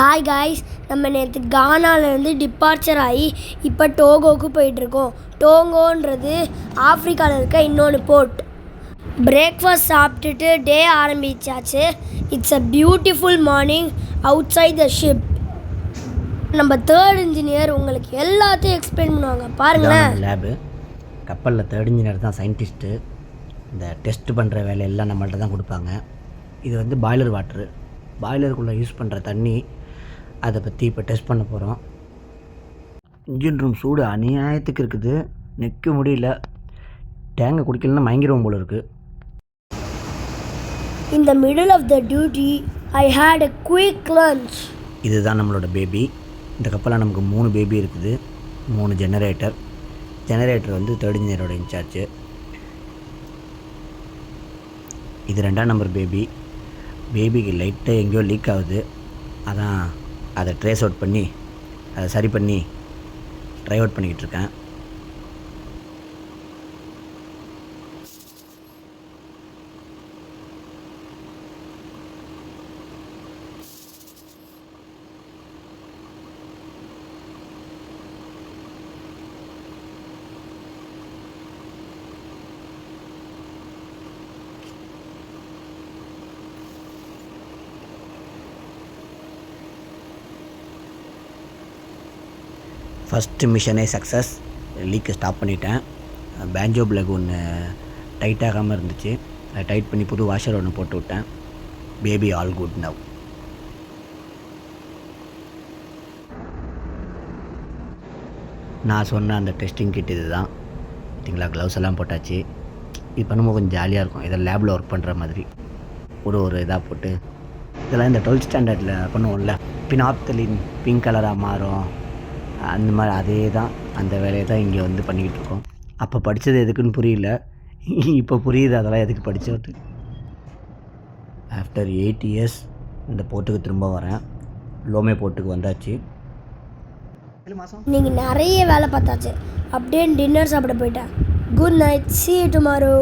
Hi guys நம்ம நேற்று கானாலேருந்து departure ஆகி இப்போ டோகோக்கு போயிட்டுருக்கோம். டோங்கோன்றது ஆஃப்ரிக்காவில் இருக்க இன்னொன்று போர்ட். பிரேக்ஃபாஸ்ட் சாப்பிட்டுட்டு டே ஆரம்பிச்சாச்சு. It's a beautiful morning outside the ship நம்ம தேர்ட் இன்ஜினியர் உங்களுக்கு எல்லாத்தையும் எக்ஸ்பிளைன் பண்ணுவாங்க. பாருங்களேன். லேபு கப்பலில் தேர்ட் இன்ஜினியர் தான் சயின்டிஸ்ட்டு இந்த டெஸ்ட் பண்ணுற வேலையெல்லாம் நம்மள்ட்ட தான் கொடுப்பாங்க. இது வந்து பாய்லர் வாட்ரு பாய்லருக்குள்ளே யூஸ் பண்ணுற தண்ணி அதை பற்றி இப்போ டெஸ்ட் பண்ண போகிறோம் இன்ஜின் ரூம் சூடு அநியாயத்துக்கு இருக்குது. நிற்க முடியல. டேங்கை குடிக்கலன்னா மயங்கிருவோம் போல இருக்குது the middle of the duty, I had a quick lunch. இதுதான் நம்மளோட பேபி இந்த கப்பலில் நமக்கு மூணு பேபி இருக்குது. மூணு ஜெனரேட்டர் ஜெனரேட்டர் வந்து தேர்ட் இன்ஜினியரோட இன்சார்ஜ். இது ரெண்டாம் நம்பர் பேபி பேபிக்கு லைட்டாக எங்கேயோ லீக் ஆகுது. அதான் அதை ட்ரேஸ் அவுட் பண்ணி அதை சரி பண்ணி ட்ரை அவுட் பண்ணிக்கிட்டு இருக்கேன். ஃபஸ்ட்டு மிஷனே சக்ஸஸ் லீக்கை ஸ்டாப் பண்ணிட்டேன். பேஞ்சோ பிளக் ஒன்று டைட் ஆகாமல் இருந்துச்சு. அதை டைட் பண்ணி புது வாஷர் ஒன்று போட்டு விட்டேன். பேபி ஆல் குட் நவ் நான் சொன்ன அந்த டெஸ்டிங் கிட் இது தான் பார்த்தீங்களா? க்ளவுஸ் எல்லாம் போட்டாச்சு. இது பண்ணும்போது கொஞ்சம் ஜாலியாக இருக்கும். இதை லேபில் ஒர்க் பண்ணுற மாதிரி. ஒரு ஒரு இதாக போட்டு. இதெல்லாம் இந்த டுவெல்த் ஸ்டாண்டர்டில் பண்ணுவோம்ல. பினாப்தலின் பிங்க் கலராக மாறும். அந்த மாதிரி அதே தான். அந்த வேலையை தான் இங்கே வந்து பண்ணிக்கிட்டு இருக்கோம். அப்போ படித்தது எதுக்குன்னு புரியல. இப்போ புரியுது அதெல்லாம் எதுக்கு படித்தது ஆஃப்டர் எயிட் இயர்ஸ் இந்த போர்ட்டுக்கு திரும்ப வரேன். லோமே போர்ட்டுக்கு வந்தாச்சு. நீங்கள் நிறைய வேலை பார்த்தாச்சு. அப்படியே டின்னர் சாப்பிட போயிட்டேன். Good night see you tomorrow.